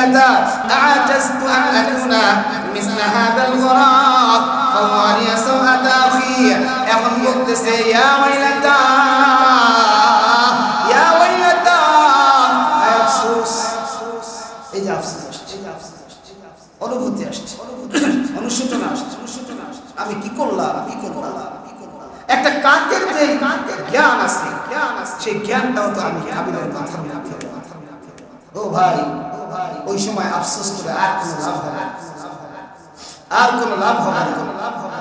ওয়াইলাতা আ'জাজতু আন Acuña মিসলা হাদাল গরাব ফাওয়ারিয়া সাওআতা আখি এখন বলতেছে ইয়া ওয়াইলাতা ইয়া ওয়াইলাতা আফসোস এই যে আফসোস আসছে। অনুভূতি আসছে। অনুশোচনা আসছে। অনুশোচনা আমি কি করলাম? কি করলাম? একটা কাকের যে জ্ঞান আছে, সেই জ্ঞানটাও তো আমি কাবিলের মাথার মধ্যে। ও ভাই ওই সময় আফসোস করে আর কোনো লাভ হবে। আর কোনো লাভ হবে না।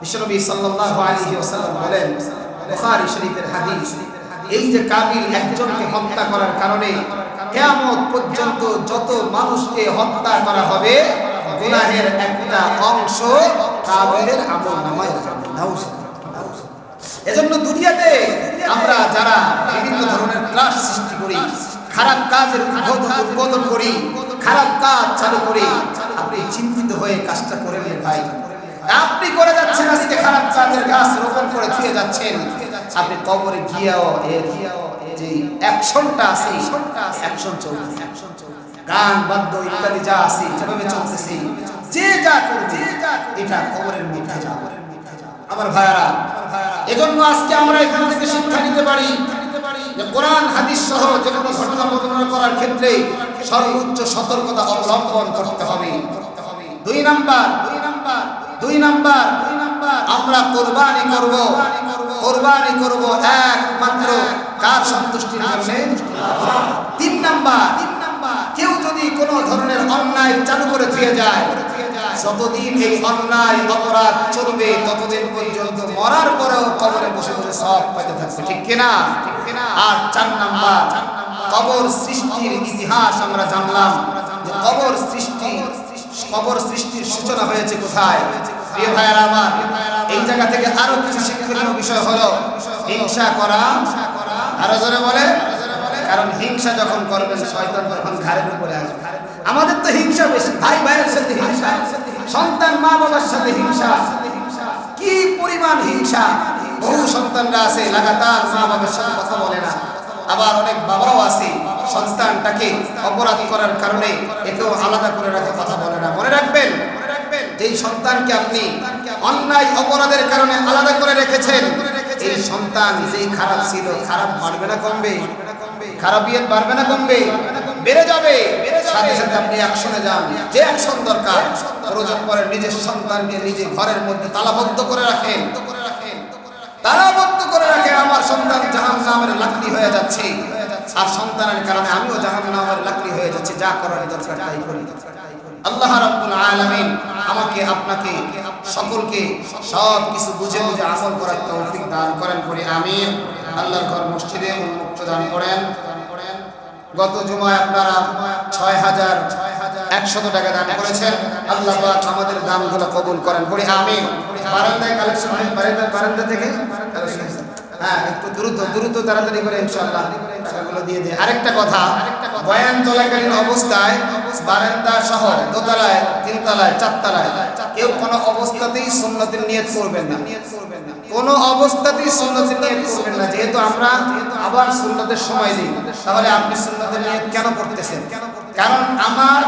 বিশ্বনবী সাল্লাল্লাহু আলাইহি ওয়াসাল্লাম বলেন, বুখারী শরীফের হাদিস, এই যে কাবিল একজনকে হত্যা করার কারণে কিয়ামত পর্যন্ত যত মানুষকে হত্যা করা হবে, গুনাহের একটা অংশ কাবিলের আমল নামায় এজন্য দুনিয়াতে আমরা যারা বিভিন্ন ধরনের ত্রাস খারাপ কাজের উদ্বোধন করি, খারাপ কাজ চালু করি। আপনি চিন্তিত হয়ে কাজটা করে নিন ভাই। আপনি করে যাচ্ছেন, আজকে খারাপ কাজের গাছ রোপণ করে ধুয়ে যাচ্ছেন। আপনি কবরে গিয়েও এর যে অ্যাকশনটা আছে অ্যাকশন চলছে অ্যাকশন চলছে। গান, বাদ্য ইত্যাদি যা আছে, যেভাবে চলতেছে, যে যা করবে, এটা কবরের মধ্যে যাবে। আমার ভাইয়ারা, এজন্য আজকে আমরা এখান থেকে শিক্ষা নিতে পারি। কোরআন, হাদিস সহ যে কোনো ঘটনা বর্ণনা করার ক্ষেত্রে সর্বোচ্চ সতর্কতা অবলম্বন করতে হবে। দুই নাম্বার দুই নাম্বার দুই নাম্বার দুই নাম্বার আমরা কোরবানি করব। কোরবানি করব একমাত্র কার সন্তুষ্টির জন্য? তিন নাম্বার তিন নাম্বার কেউ যদি কোনো ধরনের অন্যায় চালু করে দিয়ে যায়, যতদিন এই অন্যায় অপরাধ চলবে, ততদিন পর্যন্ত মরার পরেও কবরে বসে বসে সব পাইতে থাকবে, ঠিক কিনা? আর চার নাম্বার কবর সৃষ্টির ইতিহাস আমরা জানলাম। যে কবর সৃষ্টি কবর সৃষ্টির সূচনা হয়েছে কোথায়? প্রিয় ভাইয়ারা আমার এই জায়গা থেকে আরও কিছু শিক্ষণীয় বিষয় হলো হিংসা করা। আরও জোরে বলে। কারণ হিংসা যখন করবেন শয়তান তখন ঘাড়ের উপরে আসবে। আমাদের তো হিংসা বেশি ভাই ভাইয়ের সাথে হিংসা। সন্তান মা বাবার সাথে হিংসা। কি পরিমাণ হিংসা? বহু সন্তানরা আছে, লাগাতার মা বাবার সাথে কথা বলে না। আবার অনেক বাবাও আছে, সন্তানটাকে অপরাধ করার কারণে একেও আলাদা করে রাখে কথা বলে না। মনে রাখবেন, যেই সন্তানকে আপনি অন্যায়, অপরাধের কারণে আলাদা করে রেখেছেন, এই সন্তান যেই খারাপ ছিল, খারাপ বাড়বে না কমবে খারাপিয়ত বাড়বে না কমবে, বেড়ে যাবে। সাথে সাথে আপনি অ্যাকশনে যান, যে অ্যাকশন দরকার, প্রয়োজন পরে নিজের সন্তানকে নিজে ঘরের মধ্যে তালাবদ্ধ করে রাখেন। তালাবদ্ধ করে রাখেন আমার সন্তান জাহান নামের লাকড়ি হয়ে যাচ্ছে। আর সন্তানের কারণে আমিও জাহান নামের লাকড়ি হয়ে যাচ্ছি, যা করার দরকার তাই করি। আল্লাহ রাব্বুল আলামিন আমাকে, আপনাকে, সকলকে সব কিছু বুঝে বুঝে আমল করার তৌফিক দান করেন করি আমিন। আল্লাহর ঘর মসজিদে উন্মুক্ত দান করেন। গত জুমায় আপনারা ছয় হাজার একশত টাকা দান করেছেন। আল্লাহ আমাদের দানগুলো কবুল করেন করি আমিন। বারান্দায় কালেকশন হয়, বারান্দা বারান্দা থেকে হয়েছে। হ্যাঁ। একটু দ্রুত দ্রুত তাড়াতাড়ি করে ইনশাআল্লাহ টাকাগুলো দিয়ে দিয়ে আরেকটা কথা, বয়ান চলাকালীন অবস্থায় বারান্দা সহ দোতলায়, তিনতলায়, চারতলায় কেউ কোনো অবস্থাতেই সুন্নতের নিয়ত করবেন না। কোনো অবস্থাতেই সুন্নতের নিয়ত করবেন না। যেহেতু আমরা আবার সুন্নতের সময় দিই, তাহলে আপনি সুন্নতের নিয়ত কেন করতেছেন? কারণ আমার